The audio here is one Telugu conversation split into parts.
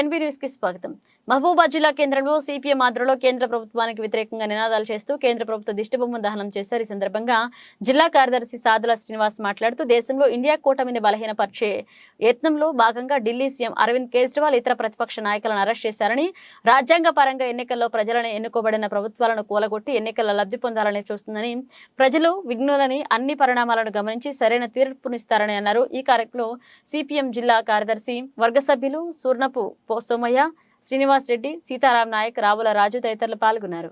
కి స్వాగతం. మహబూబా జిల్లా కేంద్రంలో సిపిఎం ఆధ్వర్యంలో కేంద్ర ప్రభుత్వానికి వ్యతిరేకంగా నినాదాలు చేస్తూ కేంద్ర ప్రభుత్వ దిష్టిబొమ్మ దహనం చేశారు. ఈ సందర్భంగా జిల్లా కార్యదర్శి సాదుల శ్రీనివాస్ మాట్లాడుతూ దేశంలో ఇండియా కూటమిని బలహీనపరిచే యత్నంలో భాగంగా ఢిల్లీ సీఎం అరవింద్ కేజ్రీవాల్ ఇతర ప్రతిపక్ష నాయకులను అరెస్ట్ చేశారని రాజ్యాంగ పరంగా ఎన్నికల్లో ప్రజలను ఎన్నుకోబడిన ప్రభుత్వాలను కూలగొట్టి ఎన్నికల లబ్ధి పొందాలని చూస్తుందని ప్రజలు విఘ్నులని అన్ని పరిణామాలను గమనించి సరైన తీర్పునిస్తారని అన్నారు. ఈ కార్యక్రమంలో సిపిఎం జిల్లా కార్యదర్శి వర్గ సభ్యులు సూర్ణపు పో సోమయ్య శ్రీనివాస్ రెడ్డి సీతారాం నాయక్ రావుల రాజు తదితరులు పాల్గొన్నారు.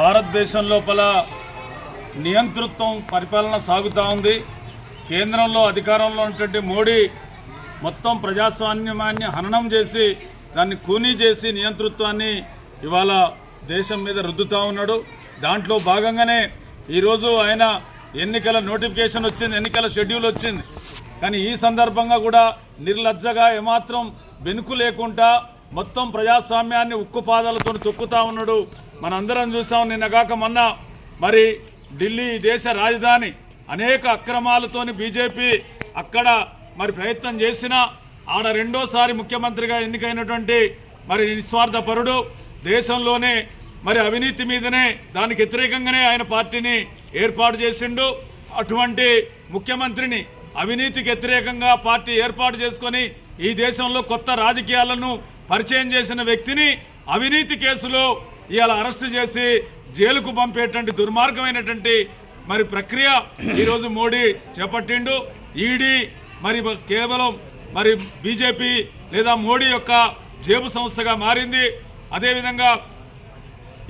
భారతదేశం లోపల నియంతృత్వం పరిపాలన సాగుతూ ఉంది. కేంద్రంలో అధికారంలో ఉన్నటువంటి మోడీ మొత్తం ప్రజాస్వామ్యాన్ని హననం చేసి దాన్ని కూనీ చేసి నియంతృత్వాన్ని ఇవాళ దేశం మీద రుద్దుతూ ఉన్నాడు. దాంట్లో భాగంగానే ఈరోజు ఆయన ఎన్నికల నోటిఫికేషన్ వచ్చింది ఎన్నికల షెడ్యూల్ వచ్చింది. కానీ ఈ సందర్భంగా కూడా నిర్లజ్జగా ఏమాత్రం వెనుకు లేకుండా మొత్తం ప్రజాస్వామ్యాన్ని ఉక్కుపాదాలతో తొక్కుతా ఉన్నాడు. మనందరం చూసాం నిన్నగాక మొన్న మరి ఢిల్లీ దేశ రాజధాని అనేక అక్రమాలతోని బీజేపీ అక్కడ మరి ప్రయత్నం చేసినా ఆడ రెండోసారి ముఖ్యమంత్రిగా ఎన్నికైనటువంటి మరి నిస్వార్థపరుడు దేశంలోనే మరి అవినీతి మీదనే దానికి వ్యతిరేకంగానే ఆయన పార్టీని ఏర్పాటు చేసిండు. అటువంటి ముఖ్యమంత్రిని అవినీతికి వ్యతిరేకంగా పార్టీ ఏర్పాటు చేసుకొని ఈ దేశంలో కొత్త రాజకీయాలను పరిచయం చేసిన వ్యక్తిని అవినీతి కేసులో ఇవాళ అరెస్టు చేసి జైలుకు పంపేటువంటి దుర్మార్గమైనటువంటి మరి ప్రక్రియ ఈరోజు మోడీ చేపట్టిండు. ఈడీ మరి కేవలం మరి బీజేపీ లేదా మోడీ యొక్క జేబు సంస్థగా మారింది. అదేవిధంగా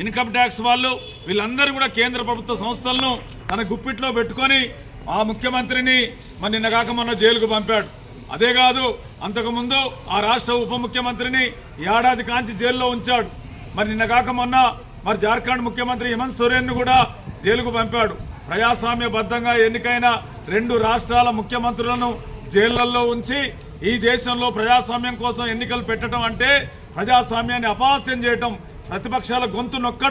ఇన్కమ్ ట్యాక్స్ వాళ్ళు వీళ్ళందరూ కూడా కేంద్ర ప్రభుత్వ సంస్థలను తన గుప్పిట్లో పెట్టుకొని ఆ ముఖ్యమంత్రిని మరి నిన్నగాక మొన్న జైలుకు పంపాడు. అదే కాదు అంతకుముందు ఆ రాష్ట్ర ఉప ముఖ్యమంత్రిని ఏడాది కాంచి జైల్లో ఉంచాడు. మరి నిన్నగాక మొన్న మరి జార్ఖండ్ ముఖ్యమంత్రి హేమంత్ సోరెన్ను కూడా జైలుకు పంపాడు. ప్రజాస్వామ్యబద్ధంగా ఎన్నికైన రెండు రాష్ట్రాల ముఖ్యమంత్రులను జైళ్ళలో ఉంచి ఈ దేశంలో ప్రజాస్వామ్యం కోసం ఎన్నికలు పెట్టడం అంటే ప్రజాస్వామ్యాన్ని అపహాస్యం చేయటం ప్రతిపక్షాల గొంతు నొక్కడం.